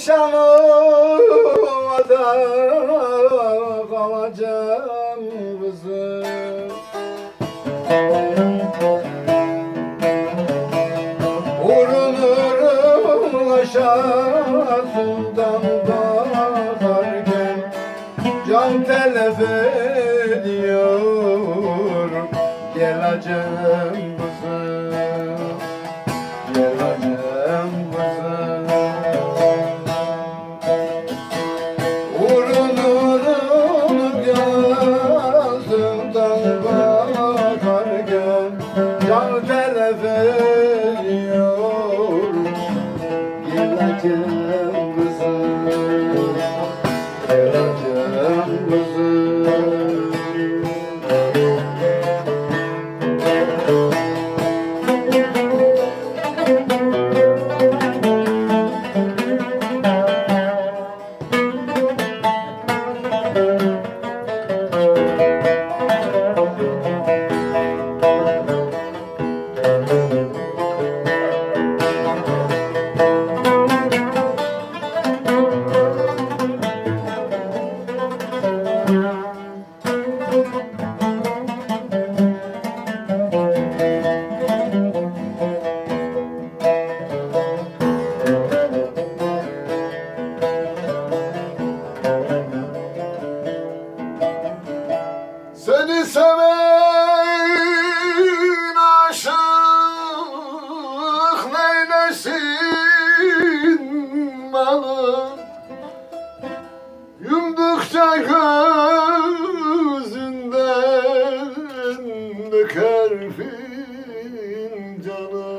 yaşamada kalacağım kızım. Vurulurum aşağısından bakarken Can telef ediyor Geleceğim Geleceğim Yumdukça gözünden döker fincanı.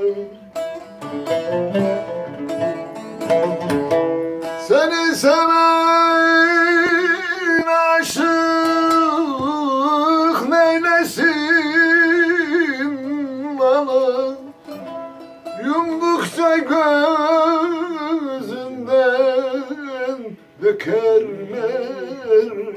Seni seven aşık neylesin bana? Yumdukça gözünden dökerler canım